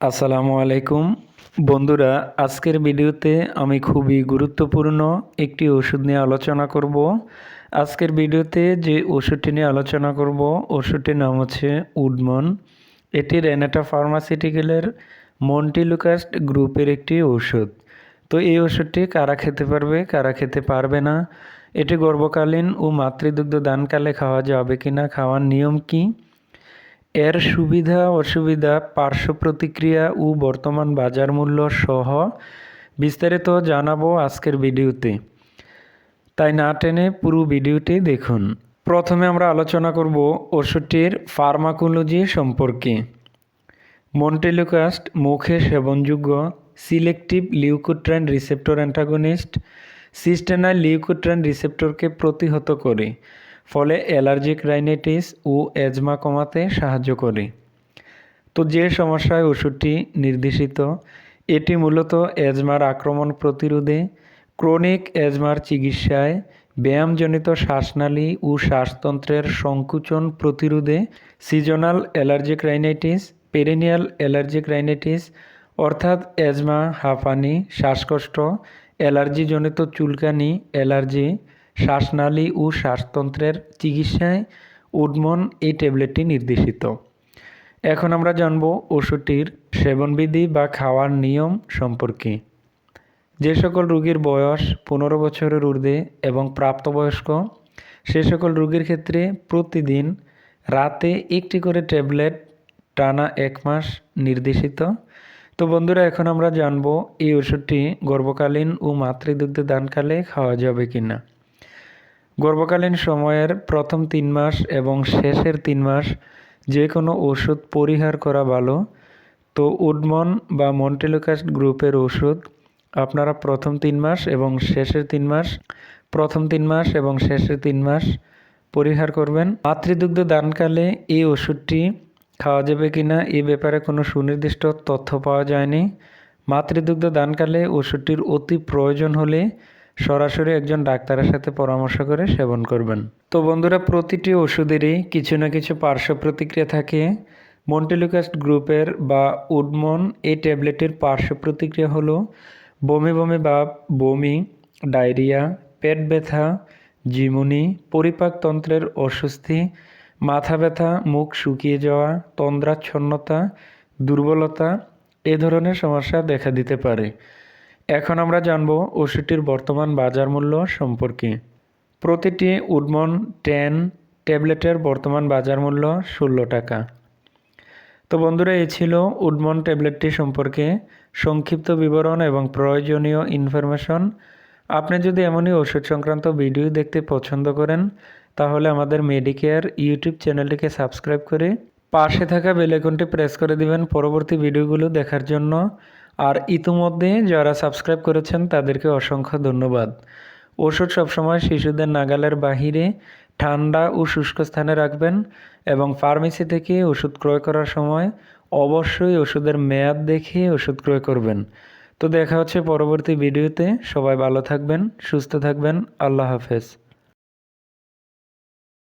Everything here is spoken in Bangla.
আসসালামু আলাইকুম। বন্ধুরা, আজকের ভিডিওতে আমি খুবই গুরুত্বপূর্ণ একটি ওষুধ নিয়ে আলোচনা করব। আজকের ভিডিওতে যে ওষুধটি নিয়ে আলোচনা করব, ওষুধটির নাম হচ্ছে উডমন। এটি রেনেটা ফার্মাসিউটিক্যালের মন্টিলুকাস্ট গ্রুপের একটি ওষুধ। তো এই ওষুধটি কারা খেতে পারবে, কারা খেতে পারবে না, এটি গর্ভকালীন ও মাতৃদুগ্ধ দানকালে খাওয়া যাবে কি না খাওয়ার নিয়ম কী এর সুবিধা, অসুবিধা, পার্শ্ব প্রতিক্রিয়া ও বর্তমান বাজার মূল্য সহ বিস্তারিত জানাব আজকের ভিডিওতে। তাই না টেনে পুরো ভিডিওটি দেখুন। প্রথমে আমরা আলোচনা করব ওষুধটির ফার্মাকোলজি সম্পর্কে। মন্টেলুকাস্ট মুখে সেবনযোগ্য selective leukotriene receptor antagonist cysteinyl leukotriene রিসেপ্টরকে প্রতিহত করে। ফলে অ্যালার্জিক রাইনাইটিস ও এজমা কমাতে সাহায্য করে। তো যে সমস্যায় ওষুধটি নির্দেশিত, এটি মূলত এজমার আক্রমণ প্রতিরোধে, ক্রনিক এজমার চিকিৎসায়, ব্যায়ামজনিত শ্বাসনালী ও শ্বাসতন্ত্রের সংকুচন প্রতিরোধে seasonal allergic rhinitis perennial allergic rhinitis অর্থাৎ এজমা হাঁপানি, শ্বাসকষ্ট, অ্যালার্জিজনিত চুলকানি, অ্যালার্জি শ্বাসনালী ও শ্বাসতন্ত্রের চিকিৎসায় উডমন এই ট্যাবলেটটি নির্দেশিত। এখন আমরা জানব ওষুধটির সেবনবিধি বা খাওয়ার নিয়ম সম্পর্কে। যে সকল রোগীর বয়স পনেরো বছরের ঊর্ধ্বে এবং প্রাপ্তবয়স্ক, সে সকল রোগীর ক্ষেত্রে প্রতিদিন রাতে একটি করে ট্যাবলেট টানা এক মাস নির্দেশিত। তো বন্ধুরা, এখন আমরা জানব এই ওষুধটি গর্ভকালীন ও মাতৃদুগ্ধ দানকালে খাওয়া যাবে কি না গর্ভকালীন সময়ের প্রথম তিন মাস এবং শেষের তিন মাস যে কোনো ওষুধ পরিহার করা ভালো, তো উডমন বা মন্টেলোকাস্ট গ্রুপের ওষুধ আপনারা প্রথম তিন মাস এবং শেষের তিন মাস, প্রথম তিন মাস এবং শেষের তিন মাস পরিহার করবেন। মাতৃদুগ্ধ দানকালে এই ওষুধটি খাওয়া যাবে কি না এ ব্যাপারে কোনো সুনির্দিষ্ট তথ্য পাওয়া যায়নি। মাতৃদুগ্ধ দানকালে ওষুধটির অতি প্রয়োজন হলে সরাসরি একজন ডাক্তারের সাথে পরামর্শ করে সেবন করবেন। তো বন্ধুরা, প্রতিটি ওষুধেরই কিছু না কিছু পার্শ্ব প্রতিক্রিয়া থাকে। মন্টেলুকাস্ট গ্রুপের বা উডমন এই ট্যাবলেটের পার্শ্ব প্রতিক্রিয়া হলো বমি বমি বা বমি, ডায়রিয়া, পেট ব্যথা, জিমুনি পরিপাকতন্ত্রের অস্বস্তি, মাথা ব্যথা, মুখ শুকিয়ে যাওয়া, তন্দ্রাচ্ছন্নতা, দুর্বলতা এ ধরনের সমস্যা দেখা দিতে পারে। এখন আমরা জানব ওষুধটির বর্তমান বাজার মূল্য সম্পর্কে। প্রতিটি উডমন টেন ট্যাবলেটের বর্তমান বাজার মূল্য ষোলো টাকা। তো বন্ধুরা, এই ছিল উডমন ট্যাবলেটটি সম্পর্কে সংক্ষিপ্ত বিবরণ এবং প্রয়োজনীয় ইনফরমেশন। আপনি যদি এমনই ওষুধ সংক্রান্ত ভিডিও দেখতে পছন্দ করেন, তাহলে আমাদের মেডিকেয়ার ইউটিউব চ্যানেলটিকে সাবস্ক্রাইব করে পাশে থাকা বেলাইকনটি প্রেস করে দিবেন পরবর্তী ভিডিওগুলো দেখার জন্য। আর ইতিমধ্যে যারা সাবস্ক্রাইব করেছেন তাদেরকে অসংখ্য ধন্যবাদ। ওষুধ সবসময় শিশুদের নাগালের বাহিরে ঠান্ডা ও শুষ্ক স্থানে রাখবেন এবং ফার্মেসি থেকে ওষুধ ক্রয় করার সময় অবশ্যই ওষুধের মেয়াদ দেখে ওষুধ ক্রয় করবেন। তো দেখা হচ্ছে পরবর্তী ভিডিওতে। সবাই ভালো থাকবেন, সুস্থ থাকবেন। আল্লাহ হাফেজ।